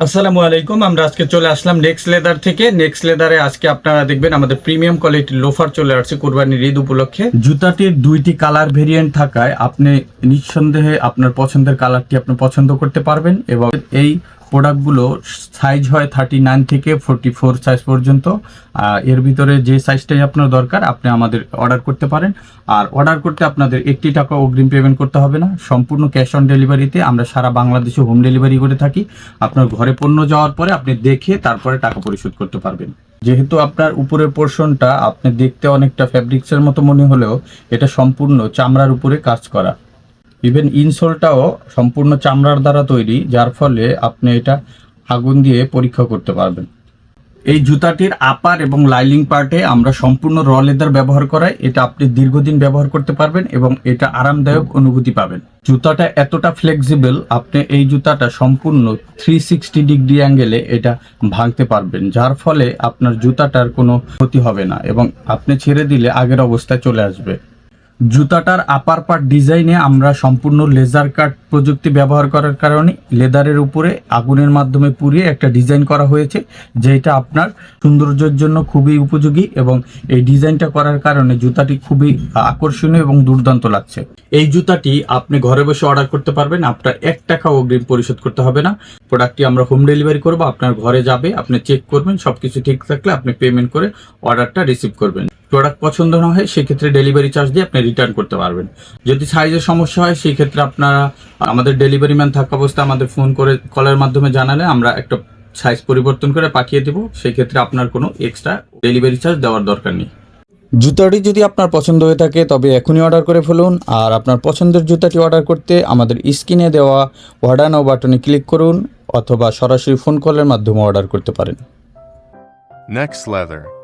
আসসালামু আলাইকুম, আমরা আজকে চলে আসলাম নেক্সট লেদার থেকে। নেক্সট লেদারে আজকে আপনারা দেখবেন আমাদের প্রিমিয়াম কোয়ালিটির লোফার চলে আসছে কোরবানির ঈদ উপলক্ষে। জুতাটির দুইটি কালার ভেরিয়েন্ট থাকায় আপনি নিঃসন্দেহে আপনার পছন্দের কালারটি আপনি পছন্দ করতে পারবেন এবং এই প্রোডাক্টগুলো সাইজ হয় থার্টি নাইন থেকে ফোরটি ফোর সাইজ পর্যন্ত এর ভিতরে যে সাইজটাই আপনার দরকার, আপনি আমাদের অর্ডার করতে পারেন। আর অর্ডার করতে আপনাদের একটি টাকা অগ্রিম পেমেন্ট করতে হবে না। সম্পূর্ণ ক্যাশ অন ডেলিভারিতে আমরা সারা বাংলাদেশে হোম ডেলিভারি করে থাকি। আপনার ঘরে পণ্য যাওয়ার পরে আপনি দেখে তারপরে টাকা পরিশোধ করতে পারবেন। যেহেতু আপনার উপরের পোর্শনটা আপনি দেখতে অনেকটা ফ্যাব্রিক্সের মতো মনে হলেও, এটা সম্পূর্ণ চামড়ার উপরে কাজ করা। ইভেন ইনসোলটাও সম্পূর্ণ চামড়ার দ্বারা তৈরি, যার ফলে আপনি এটা আগুন দিয়ে পরীক্ষা করতে পারবেন। এই জুতাটির আপার এবং লাইলিং পার্টে আমরা সম্পূর্ণ র লেদার ব্যবহার করাই, এটা আপনি দীর্ঘদিন ব্যবহার করতে পারবেন এবং এটা আরামদায়ক অনুভূতি পাবেন। জুতাটা এতটা ফ্লেক্সিবল আপনি এই জুতাটা সম্পূর্ণ থ্রি সিক্সটি ডিগ্রি অ্যাঙ্গেলে এটা ভাঙতে পারবেন, যার ফলে আপনার জুতাটার কোনো ক্ষতি হবে না এবং আপনি ছেড়ে দিলে আগের অবস্থায় চলে আসবে। জুতাটার আপার পার্ট ডিজাইনে আমরা সম্পূর্ণ লেজার কাট প্রযুক্তি ব্যবহার করার কারণে লেদারের উপরে আগুনের মাধ্যমে পুড়িয়ে একটা ডিজাইন করা হয়েছে, যেটা আপনার সৌন্দর্যের জন্য খুবই উপযোগী এবং এই ডিজাইনটা করার কারণে জুতাটি খুবই আকর্ষণীয় এবং দুর্দান্ত লাগছে। এই জুতাটি আপনি ঘরে বসে অর্ডার করতে পারবেন, আপনার এক টাকা অগ্রিম পরিশোধ করতে হবে না। প্রোডাক্টটি আমরা হোম ডেলিভারি করব, আপনার ঘরে যাবে, আপনি চেক করবেন, সবকিছু ঠিক থাকলে আপনি পেমেন্ট করে অর্ডারটা রিসিভ করবেন। প্রোডাক্ট পছন্দ না হয় সেক্ষেত্রে ডেলিভারি চার্জ দিয়ে আপনি রিটার্ন করতে পারবেন। যদি সাইজের সমস্যা হয় সেই ক্ষেত্রে আপনারা আমাদের ডেলিভারি ম্যান থাকা অবস্থায় আমাদের ফোন করে কলের মাধ্যমে জানালে আমরা একটা সাইজ পরিবর্তন করে পাঠিয়ে দেবো। সেই ক্ষেত্রে আপনার কোনো এক্সট্রা ডেলিভারি চার্জ দেওয়ার দরকার নেই। জুতাটি যদি আপনার পছন্দ হয়ে থাকে তবে এখনই অর্ডার করে ফেলুন। আর আপনার পছন্দের জুতাটি অর্ডার করতে আমাদের স্ক্রিনে দেওয়া অর্ডার নাও বাটনে ক্লিক করুন অথবা সরাসরি ফোন কলের মাধ্যমে অর্ডার করতে পারেন। Next Leather.